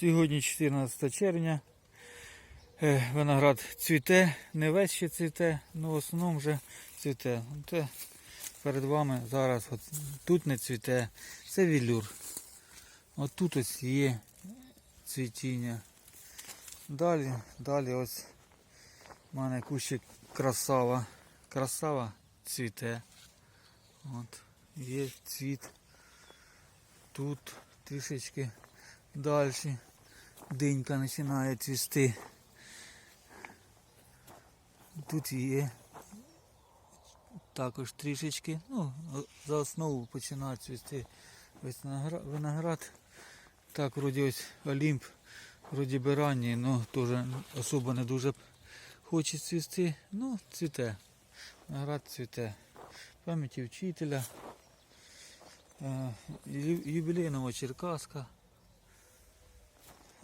Сьогодні 14 червня. Е, Виноград цвіте, не весь ще цвіте, але в основному вже цвіте. Те перед вами зараз от, тут не цвіте, це вілюр. От тут ось є цвітіння. Далі, далі ось у мене кущик красава. Красава цвіте. От, є цвіт. Тут трішечки далі. Динька починає цвісти. Тут є також трішечки. Ну, за основу починає цвісти весь виноград. Так, вроді ось Олімп, вроді би але теж особо не дуже хоче цвісти. Ну, цвіте. Виноград цвіте. Пам'яті вчителя. Е, Юбілейного Черкаска.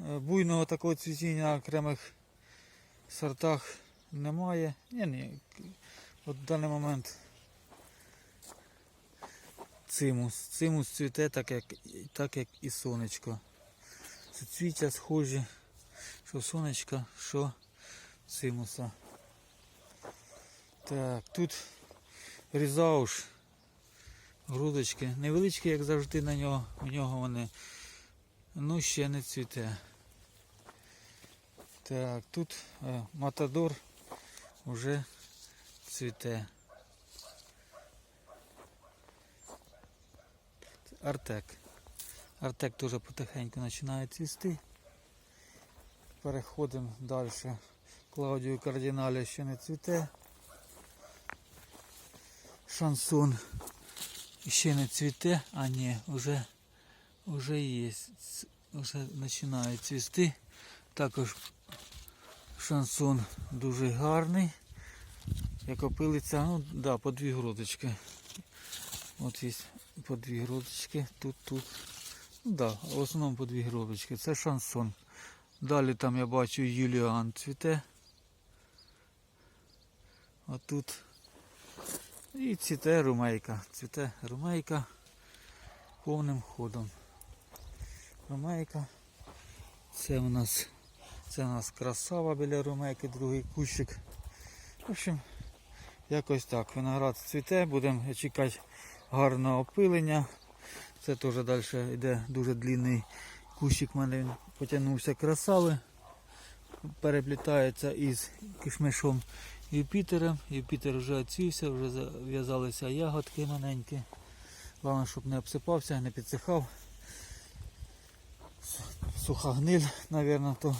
Е, Буйного такого цвітіння окремих сортах немає. Ні, ні. От в даний момент цимус. Цимус цвіте так як, так як і сонечко. Суцвіття схожі, що сонечка, що цимуса. Так, тут різауш. Грудочки. Невеличкі, як завжди на нього. У нього вони. Ну, ще не цвіте. Так, тут е, матадор вже цвіте. Артек. Артек теж потихеньку починає цвісти. Переходимо далі. Клаудію кардиналі ще не цвіте. Шансон ще не цвіте, а ні, вже, вже є. Вже починає цвісти. Також шансон дуже гарний. Як опилиться, ну да, по дві грудочки. От є по дві грудочки, тут, тут. Ну да, в основному по дві грудочки. Це шансон. Далі там я бачу Юліан цвіте. А тут і цвіте румейка. Цвіте румейка повним ходом. Румейка. Це у нас це у нас красава біля румейки, другий кущик. В общем, якось так. Виноград цвіте, будемо чекати гарного опилення. Це теж далі йде дуже длинний кущик, в мене він потягнувся красави. Переплітається із кишмишом Юпітером. Юпітер вже оцвівся, вже зав'язалися ягодки маленькі. Головне, щоб не обсипався, не підсихав. Суха гниль, мабуть, то.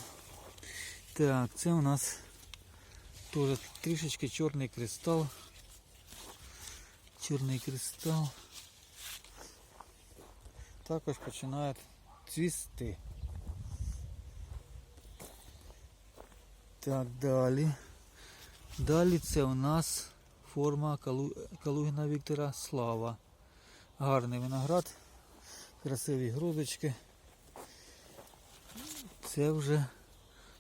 Так, це у нас теж трішечки чорний кристал. Чорний кристал. Також починає цвісти. Так, далі. Далі це у нас форма Калу... Калугіна Віктора Слава. Гарний виноград, красиві грудочки. Це вже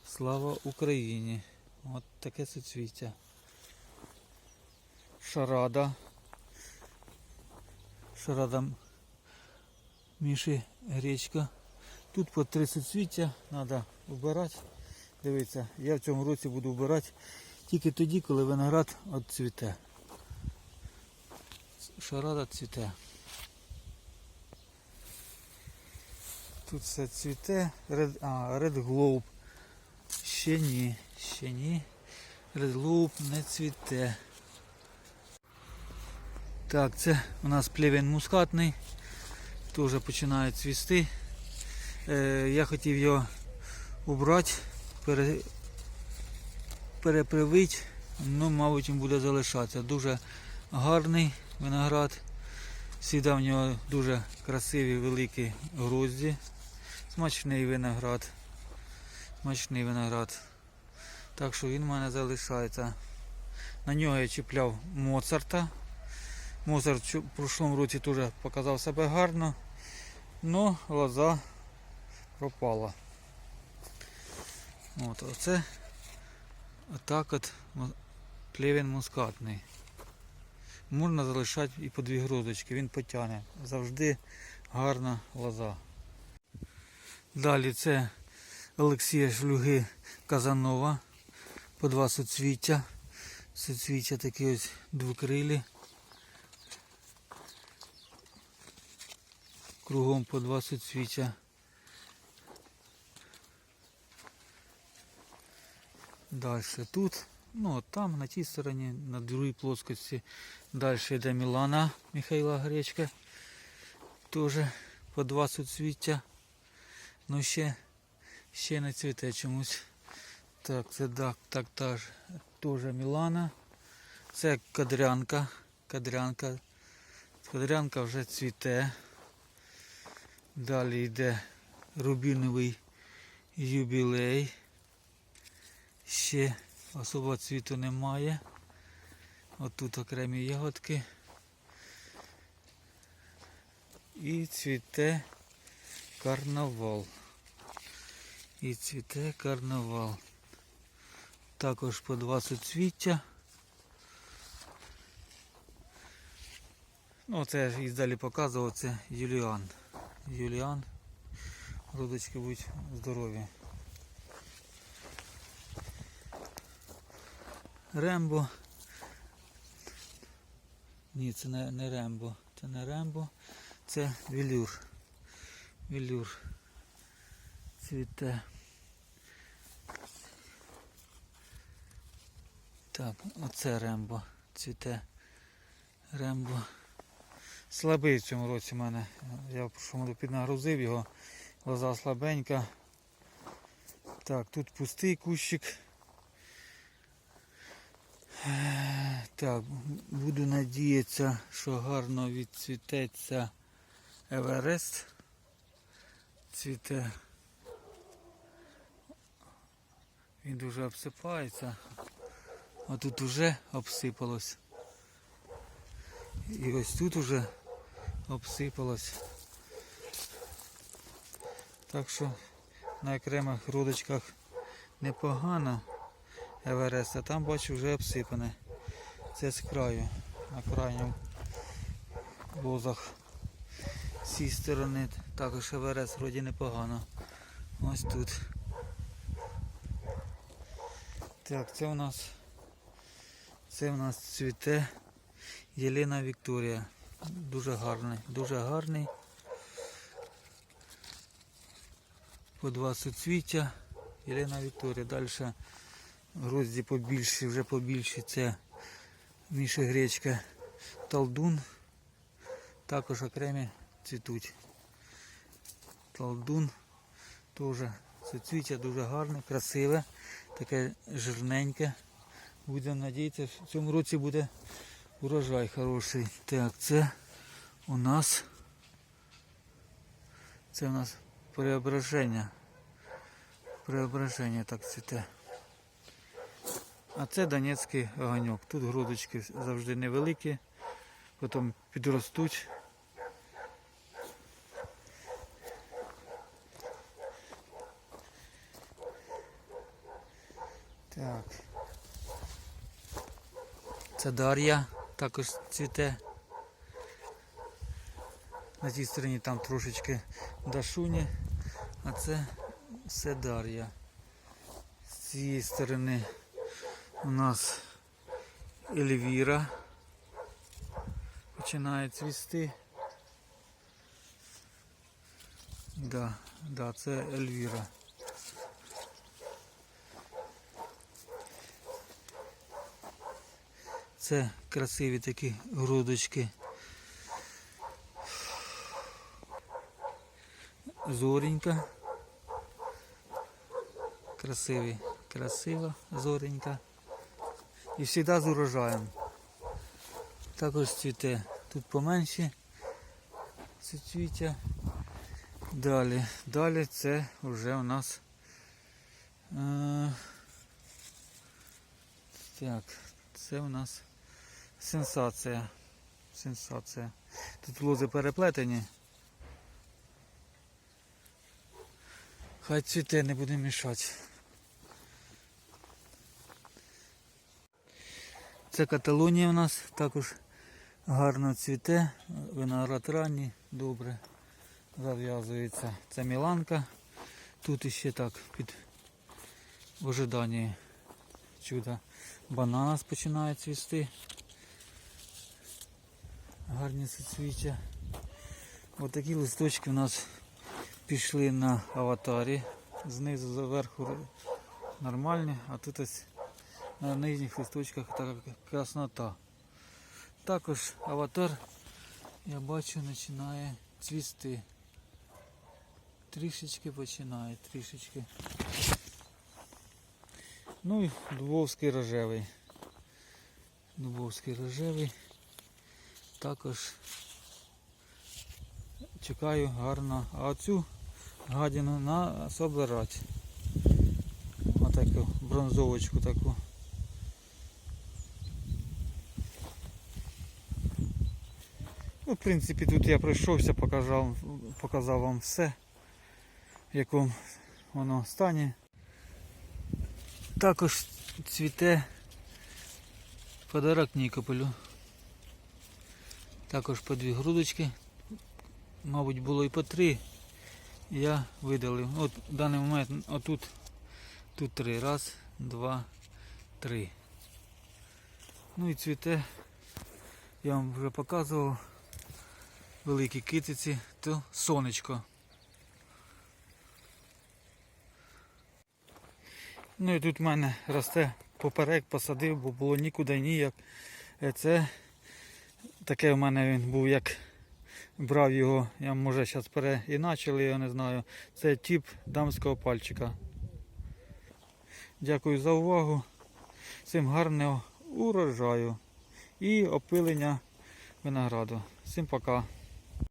слава Україні. От таке суцвіття. Шарада. Шарада Міші гречка. Тут по три суцвіття треба вбирати. Дивіться, я в цьому році буду вбирати тільки тоді, коли виноград цвіте. Шарада цвіте. Тут все цвіте. Red, а, Red Globe. Ще ні, ще ні. Red Globe не цвіте. Так, це у нас плевень мускатний. Теж починає цвісти. Е, я хотів його убрати, пере, перепривити, ну, мабуть, він буде залишатися. Дуже гарний виноград. Всіда в нього дуже красиві великі грозді. Смачний виноград. Смачний виноград. Так що він в мене залишається. На нього я чіпляв Моцарта. Моцарт в прошлому році теж показав себе гарно, але лоза пропала. От, оце отак от мо- мускатний. Можна залишати і по дві грудочки, він потягне. Завжди гарна лоза. Далі це Олексія Шлюги Казанова. По два суцвіття. Суцвіття такі ось двокрилі. Кругом по два суцвіття. Далі тут. Ну, от там, на тій стороні, на другій плоскості. Далі йде Мілана Михайла Гречка. Теж по два суцвіття. Ну ще, ще не цвіте чомусь. Так, це так, так та теж Мілана. Це кадрянка. Кадрянка. Кадрянка вже цвіте. Далі йде рубіновий юбілей. Ще особо цвіту немає. Отут окремі ягодки. І цвіте карнавал. І цвіте карнавал. Також по два суцвіття. Ну, це я і далі показував, це Юліан. Юліан. Родочки будуть здорові. Рембо. Ні, це не, не Рембо. Це не Рембо. Це велюр. Велюр. Цвіте. Так, оце Рембо. Цвіте. Рембо. Слабий в цьому році в мене. Я в прошлому піднагрузив його. Лоза слабенька. Так, тут пустий кущик. Так, буду надіятися, що гарно відцвітеться Еверест. Цвіте. Він дуже обсипається. А тут уже обсипалось. І ось тут уже обсипалось. Так що на окремих родочках непогано. Еверест, а там бачу вже обсипане. Це з краю, на крайньому лозах. З цієї сторони також Еверест вроді непогано. Ось тут. Так, це у нас це у нас цвіте Єлена Вікторія. Дуже гарний, дуже гарний. По два суцвіття. Єлена Вікторія. Далі грозді побільші, вже побільші. Це Міша Гречка Талдун. Також окремі цвітуть. Талдун теж суцвіття дуже гарне, красиве, таке жирненьке. Будемо надіятися, в цьому році буде урожай хороший. Так, це у нас це у нас преображення. Преображення так цвіте. А це Донецький огоньок. Тут грудочки завжди невеликі, потім підростуть. Так. Це Дар'я також цвіте. На тій стороні там трошечки Дашуні, а це все Дар'я. З цієї сторони у нас Ельвіра починає цвісти. Да, да, це Ельвіра. Це красиві такі грудочки. Зоренька. Красиві, красива зоренька. І завжди з урожаєм. Також цвіте. Тут поменші цвіття. Далі. Далі це вже у нас. Е, так, це у нас сенсація. Сенсація. Тут лози переплетені. Хай цвіте, не буде мішати. Це Каталонія у нас також гарно цвіте, виноград ранній, добре зав'язується. Це Міланка. Тут іще так під в ожиданні чуда. Бананас починає цвісти. Гарні соцвіття. Ось такі листочки у нас пішли на аватарі. Знизу зверху нормальні, а тут ось на нижніх листочках краснота. Також аватар, я бачу, починає цвісти. Трішечки починає, трішечки. Ну і дубовський рожевий. Дубовський рожевий. Також чекаю гарно. А оцю гадіну на собирати. Отаку бронзовочку таку. Ну, в принципі, тут я пройшовся, показав, показав вам все, в якому воно стані. Також цвіте подарок Нікополю. Також по дві грудочки. Мабуть, було і по три. Я видалив. От в даний момент отут тут три. Раз, два, три. Ну і цвіте. Я вам вже показував. Великі китиці, то сонечко. Ну і тут в мене росте поперек, посадив, бо було нікуди ніяк. Е, Це таке в мене він був, як брав його, я може зараз переіначили, я не знаю. Це тип дамського пальчика. Дякую за увагу. Всім гарного урожаю і опилення винограду. Всім пока.